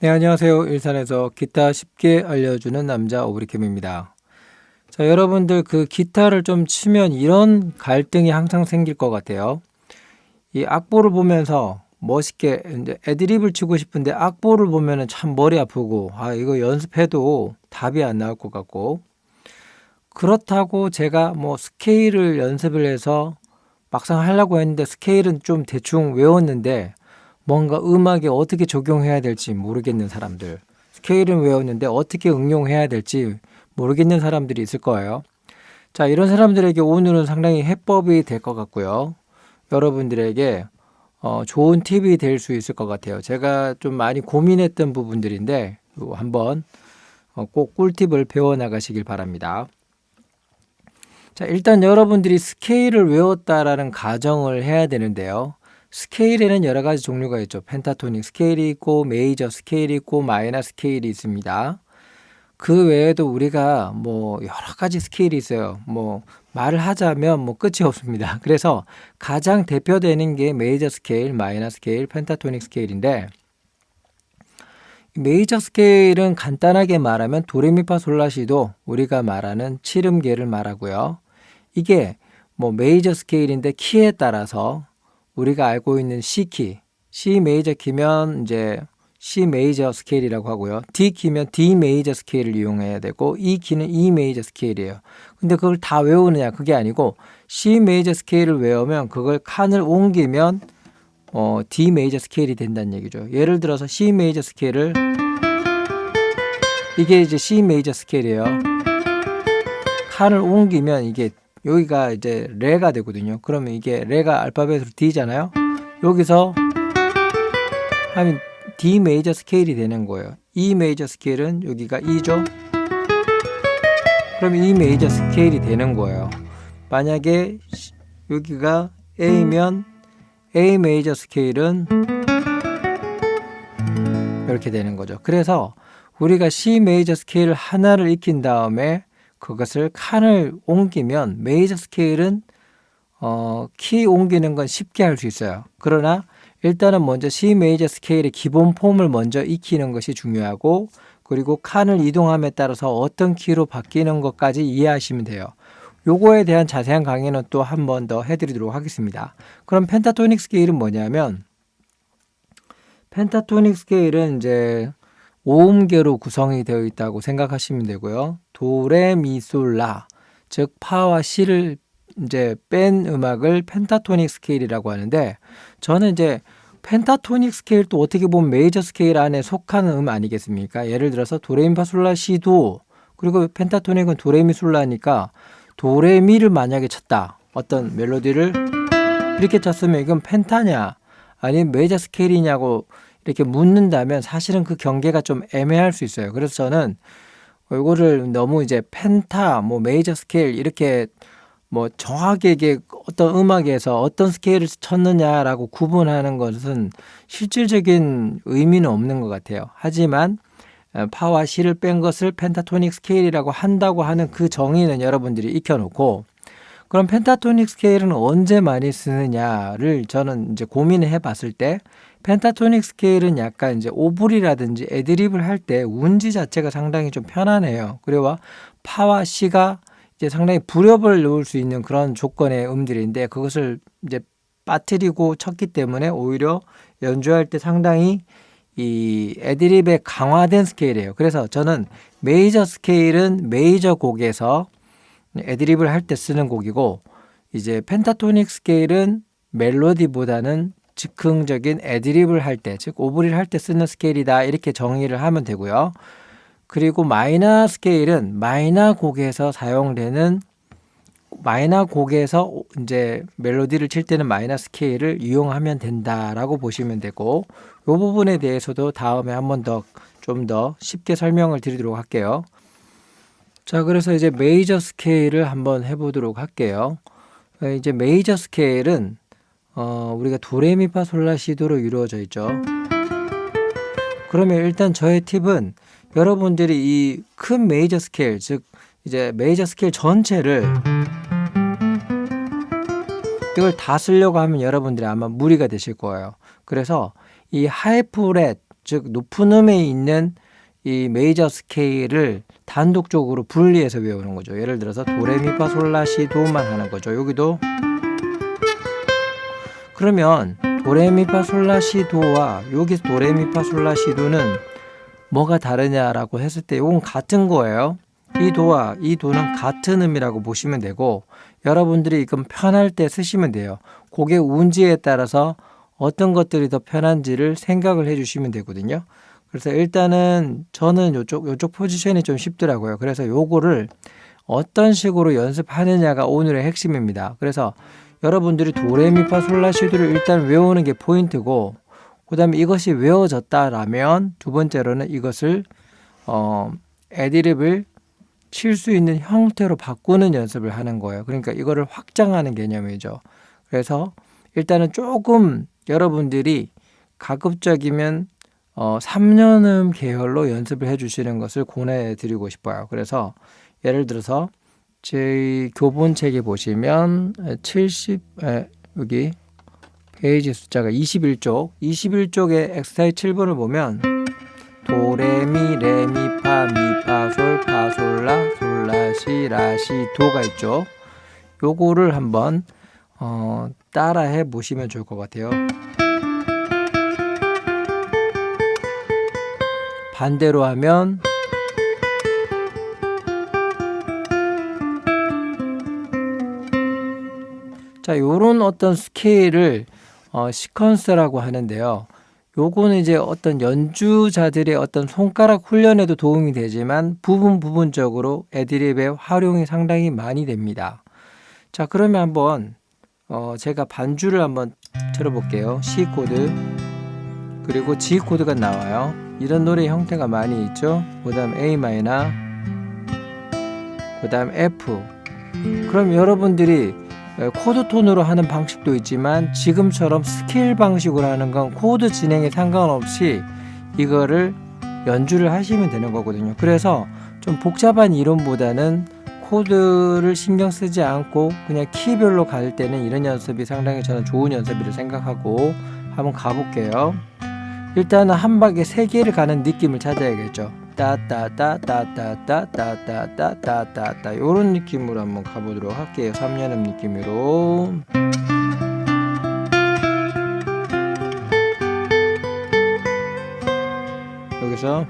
네, 안녕하세요. 일산에서 기타 쉽게 알려주는 남자 오브리캠입니다. 자, 여러분들 그 기타를 좀 치면 이런 갈등이 항상 생길 것 같아요. 이 악보를 보면서 멋있게 이제 애드립을 치고 싶은데 악보를 보면은 참 머리 아프고 아, 이거 연습해도 답이 안 나올 것 같고 그렇다고 제가 뭐 스케일을 연습을 해서 막상 하려고 했는데 스케일은 좀 대충 외웠는데 뭔가 음악에 어떻게 적용해야 될지 모르겠는 사람들. 스케일은 외웠는데 어떻게 응용해야 될지 모르겠는 사람들이 있을 거예요. 자, 이런 사람들에게 오늘은 상당히 해법이 될 것 같고요. 여러분들에게 어, 좋은 팁이 될 수 있을 것 같아요. 제가 좀 많이 고민했던 부분들인데 요 한번 어, 꼭 꿀팁을 배워 나가시길 바랍니다. 자, 일단 여러분들이 스케일을 외웠다라는 가정을 해야 되는데요. 스케일에는 여러 가지 종류가 있죠. 펜타토닉 스케일이 있고 메이저 스케일이 있고 마이너 스케일이 있습니다. 그 외에도 우리가 뭐 여러 가지 스케일이 있어요. 뭐 말을 하자면 뭐 끝이 없습니다. 그래서 가장 대표되는 게 메이저 스케일, 마이너 스케일, 펜타토닉 스케일인데 메이저 스케일은 간단하게 말하면 도레미파솔라시도 우리가 말하는 칠음계를 말하고요. 이게 뭐 메이저 스케일인데 키에 따라서 우리가 알고 있는 C키, C 메이저 키면 이제 C 메이저 스케일이라고 하고요. D 키면 D 메이저 스케일을 이용해야 되고 E 키는 E 메이저 스케일이에요. 근데 그걸 다 외우느냐 그게 아니고 C 메이저 스케일을 외우면 그걸 칸을 옮기면 어, D 메이저 스케일이 된다는 얘기죠. 예를 들어서 C 메이저 스케일을 이게 이제 C 메이저 스케일이에요. 칸을 옮기면 이게 여기가 이제 레가 되거든요. 그러면 이게 레가 알파벳으로 D잖아요. 여기서 하면 D 메이저 스케일이 되는 거예요. E 메이저 스케일은 여기가 E죠. 그럼 E 메이저 스케일이 되는 거예요. 만약에 여기가 A면 A 메이저 스케일은 이렇게 되는 거죠. 그래서 우리가 C 메이저 스케일 하나를 익힌 다음에 그것을 칸을 옮기면 메이저 스케일은 어, 키 옮기는 건 쉽게 할 수 있어요. 그러나 일단은 먼저 C 메이저 스케일의 기본 폼을 먼저 익히는 것이 중요하고 그리고 칸을 이동함에 따라서 어떤 키로 바뀌는 것까지 이해하시면 돼요. 요거에 대한 자세한 강의는 또 한 번 더 해드리도록 하겠습니다. 그럼 펜타토닉 스케일은 뭐냐면 펜타토닉 스케일은 이제 오음계로 구성이 되어 있다고 생각하시면 되고요. 도레미솔라 즉 파와 시를 이제 뺀 음악을 펜타토닉 스케일이라고 하는데 저는 이제 펜타토닉 스케일도 어떻게 보면 메이저 스케일 안에 속하는 음 아니겠습니까? 예를 들어서 도레미파솔라 시도 그리고 펜타토닉은 도레미솔라니까 도레미를 만약에 쳤다 어떤 멜로디를 이렇게 쳤으면 이건 펜타냐 아니면 메이저 스케일이냐고 이렇게 묻는다면 사실은 그 경계가 좀 애매할 수 있어요. 그래서 저는 이거를 너무 이제 펜타, 뭐 메이저 스케일 이렇게 뭐 정확하게 이게 어떤 음악에서 어떤 스케일을 쳤느냐라고 구분하는 것은 실질적인 의미는 없는 것 같아요. 하지만 어, 파와 시를 뺀 것을 펜타토닉 스케일이라고 한다고 하는 그 정의는 여러분들이 익혀놓고 그럼 펜타토닉 스케일은 언제 많이 쓰느냐를 저는 이제 고민을 해봤을 때 펜타토닉 스케일은 약간 이제 오브리라든지 애드립을 할 때 운지 자체가 상당히 좀 편안해요. 그리고 파와 시가 이제 상당히 불협을 놓을 수 있는 그런 조건의 음들인데 그것을 이제 빠뜨리고 쳤기 때문에 오히려 연주할 때 상당히 이 애드립에 강화된 스케일이에요. 그래서 저는 메이저 스케일은 메이저 곡에서 애드립을 할 때 쓰는 곡이고 이제 펜타토닉 스케일은 멜로디보다는 즉흥적인 애드립을 할 때, 즉 오브리를 할 때 쓰는 스케일이다 이렇게 정의를 하면 되고요. 그리고 마이너 스케일은 마이너 곡에서 사용되는 마이너 곡에서 이제 멜로디를 칠 때는 마이너 스케일을 이용하면 된다라고 보시면 되고 이 부분에 대해서도 다음에 한 번 더 좀더 쉽게 설명을 드리도록 할게요. 자, 그래서 이제 메이저 스케일을 한번 해보도록 할게요. 이제 메이저 스케일은 어, 우리가 도레미파솔라시도로 이루어져 있죠. 그러면 일단 저의 팁은 여러분들이 이 큰 메이저 스케일, 즉 이제 메이저 스케일 전체를 이걸 다 쓰려고 하면 여러분들이 아마 무리가 되실 거예요. 그래서 이 하이프렛, 즉 높은 음에 있는 이 메이저 스케일을 단독적으로 분리해서 외우는 거죠. 예를 들어서 도레미파솔라시도만 하는 거죠. 여기도 그러면 도레미파솔라시도와 여기서 도레미파솔라시도는 뭐가 다르냐라고 했을 때 이건 같은 거예요. 이 도와 이 도는 같은 음이라고 보시면 되고 여러분들이 이건 편할 때 쓰시면 돼요. 곡의 운지에 따라서 어떤 것들이 더 편한지를 생각을 해주시면 되거든요. 그래서 일단은 저는 요쪽 요쪽 포지션이 좀 쉽더라고요. 그래서 요거를 어떤 식으로 연습하느냐가 오늘의 핵심입니다. 그래서 여러분들이 도레미파솔라시도를 일단 외우는 게 포인트고 그 다음에 이것이 외워졌다라면 두 번째로는 이것을 어 애드립을 칠 수 있는 형태로 바꾸는 연습을 하는 거예요. 그러니까 이거를 확장하는 개념이죠. 그래서 일단은 조금 여러분들이 가급적이면 어 3년음 계열로 연습을 해 주시는 것을 권해 드리고 싶어요. 그래서 예를 들어서 제 교본책에 보시면 70 에, 여기 페이지 숫자가 21쪽 21쪽에 엑스타일 7번을 보면 도레미 레미 파 미파 솔 파 솔라 솔라 시 라시 도가 있죠. 요거를 한번 어, 따라해 보시면 좋을 것 같아요. 반대로 하면 자, 요런 어떤 스케일을 어, 시퀀스라고 하는데요. 요거는 이제 어떤 연주자들의 어떤 손가락 훈련에도 도움이 되지만 부분 부분적으로 애드립의 활용이 상당히 많이 됩니다. 자, 그러면 한번 어, 제가 반주를 한번 들어볼게요. C 코드 그리고 G 코드가 나와요. 이런 노래 형태가 많이 있죠. 그다음 A 마이너, 그다음 F. 그럼 여러분들이 코드 톤으로 하는 방식도 있지만 지금처럼 스케일 방식으로 하는 건 코드 진행에 상관없이 이거를 연주를 하시면 되는 거거든요. 그래서 좀 복잡한 이론보다는 코드를 신경 쓰지 않고 그냥 키별로 갈 때는 이런 연습이 상당히 저는 좋은 연습이라 생각하고 한번 가볼게요. 일단은 한 박에 세 개를 가는 느낌을 찾아야겠죠. 따따따따따따따따따따따 이런 느낌으로 한번 가보도록 할게요. 3년음 느낌으로. 여기서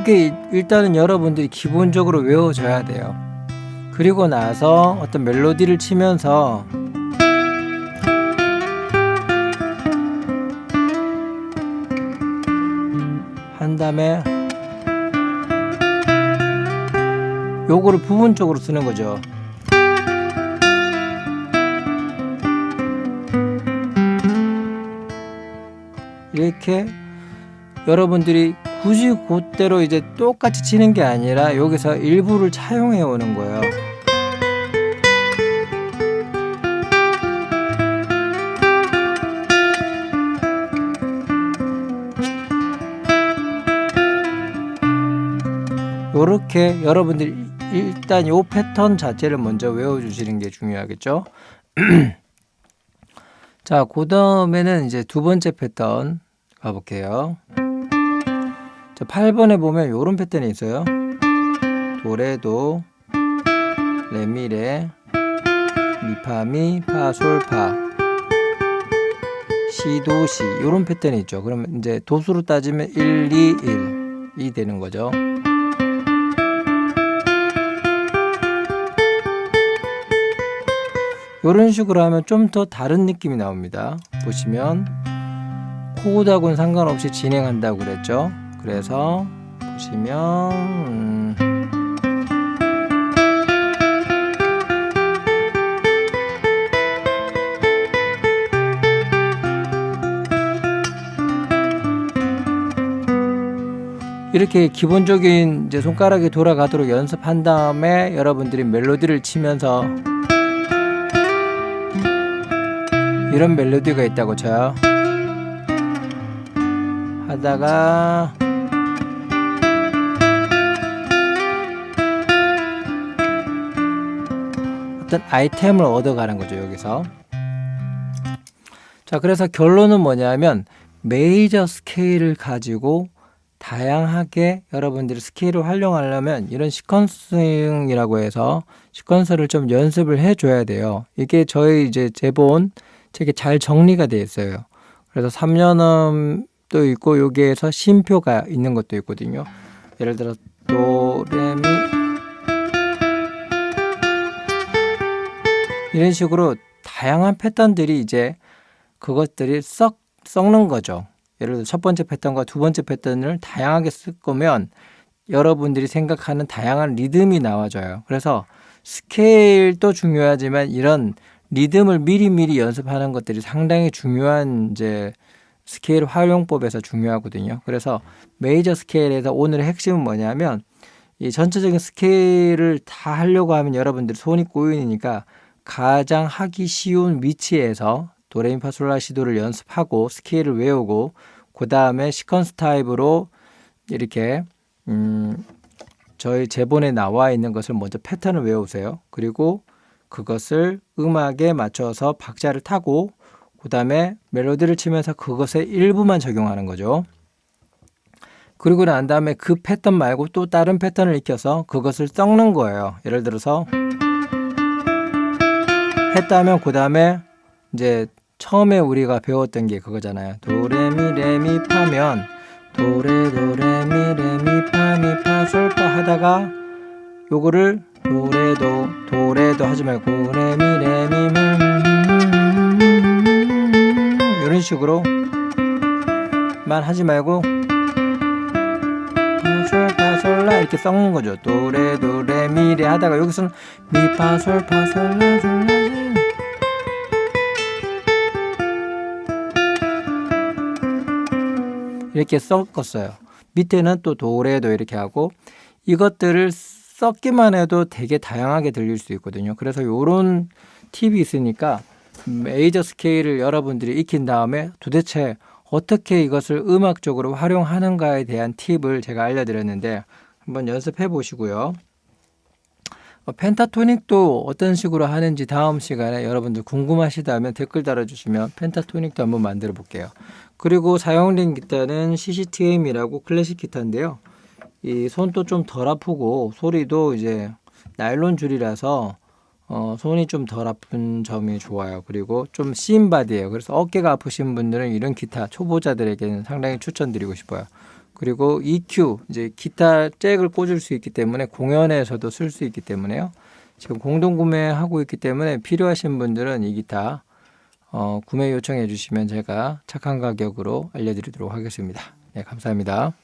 요게 일단은 여러분들이 기본적으로 외워줘야 돼요. 그리고 나서 어떤 멜로디를 치면서 한 다음에 요거를 부분적으로 쓰는 거죠. 이렇게 여러분들이 굳이 그대로 이제 똑같이 치는 게 아니라 여기서 일부를 차용해 오는 거예요. 요렇게 여러분들이 일단 요 패턴 자체를 먼저 외워주시는 게 중요하겠죠. 자, 그 다음에는 이제 두 번째 패턴 가볼게요. 자, 8번에 보면 요런 패턴이 있어요. 도레도 레미레 미파미 파솔파 시도시 요런 패턴이 있죠. 그러면 이제 도수로 따지면 1, 2, 1 이 되는 거죠. 요런 식으로 하면 좀 더 다른 느낌이 나옵니다. 보시면 코드하고는 상관없이 진행한다고 그랬죠. 그래서 보시면 음, 이렇게 기본적인 이제 손가락이 돌아가도록 연습한 다음에 여러분들이 멜로디를 치면서 이런 멜로디가 있다고 쳐요. 하다가 어떤 아이템을 얻어가는 거죠 여기서. 자 그래서 결론은 뭐냐면 메이저 스케일을 가지고 다양하게 여러분들이 스케일을 활용하려면 이런 시퀀싱이라고 해서 시퀀서를 좀 연습을 해줘야 돼요. 이게 저희 이제 제본 책에 잘 정리가 되어 있어요. 그래서 3년음도 있고 여기에서 심표가 있는 것도 있거든요. 예를 들어 도레미 이런 식으로 다양한 패턴들이 이제 그것들이 썩 썩는 거죠. 예를 들어 첫 번째 패턴과 두 번째 패턴을 다양하게 쓸 거면 여러분들이 생각하는 다양한 리듬이 나와져요. 그래서 스케일도 중요하지만 이런 리듬을 미리미리 연습하는 것들이 상당히 중요한 이제 스케일 활용법에서 중요하거든요. 그래서 메이저 스케일에서 오늘의 핵심은 뭐냐면 이 전체적인 스케일을 다 하려고 하면 여러분들이 손이 꼬이니까 가장 하기 쉬운 위치에서 도레미파솔라시도를 연습하고 스케일을 외우고 그 다음에 시퀀스 타입으로 이렇게 음 저희 제본에 나와 있는 것을 먼저 패턴을 외우세요. 그리고 그것을 음악에 맞춰서 박자를 타고 그 다음에 멜로디를 치면서 그것의 일부만 적용하는 거죠. 그리고 난 다음에 그 패턴 말고 또 다른 패턴을 익혀서 그것을 섞는 거예요. 예를 들어서 했다면 그 다음에 이제 처음에 우리가 배웠던 게 그거잖아요. 도레미 레미 파면 도레 도레미 레미 파미 파솔파 하다가 요거를 도레도 도레도 하지 말고 레미 레미 이런 식으로 만 하지 말고 이렇게 섞는 거죠. 도레 도 레 미 레 하다가 여기서는 미 파솔 파솔 라 솔라 이렇게 섞었어요. 밑에는 또 도레도 이렇게 하고 이것들을 섞기만 해도 되게 다양하게 들릴 수 있거든요. 그래서 이런 팁이 있으니까 메이저 스케일을 여러분들이 익힌 다음에 도대체 어떻게 이것을 음악적으로 활용하는가에 대한 팁을 제가 알려드렸는데 한번 연습해 보시고요. 어, 펜타토닉도 어떤 식으로 하는지 다음 시간에 여러분들 궁금하시다면 댓글 달아주시면 펜타토닉도 한번 만들어 볼게요. 그리고 사용된 기타는 CCTM이라고 클래식 기타인데요. 이 손도 좀 덜 아프고 소리도 이제 나일론 줄이라서 어, 손이 좀 덜 아픈 점이 좋아요. 그리고 좀 쓰인 바디예요. 그래서 어깨가 아프신 분들은 이런 기타 초보자들에게는 상당히 추천드리고 싶어요. 그리고 EQ 이제 기타 잭을 꽂을 수 있기 때문에 공연에서도 쓸 수 있기 때문에요. 지금 공동 구매하고 있기 때문에 필요하신 분들은 이 기타 어, 구매 요청해 주시면 제가 착한 가격으로 알려드리도록 하겠습니다. 네, 감사합니다.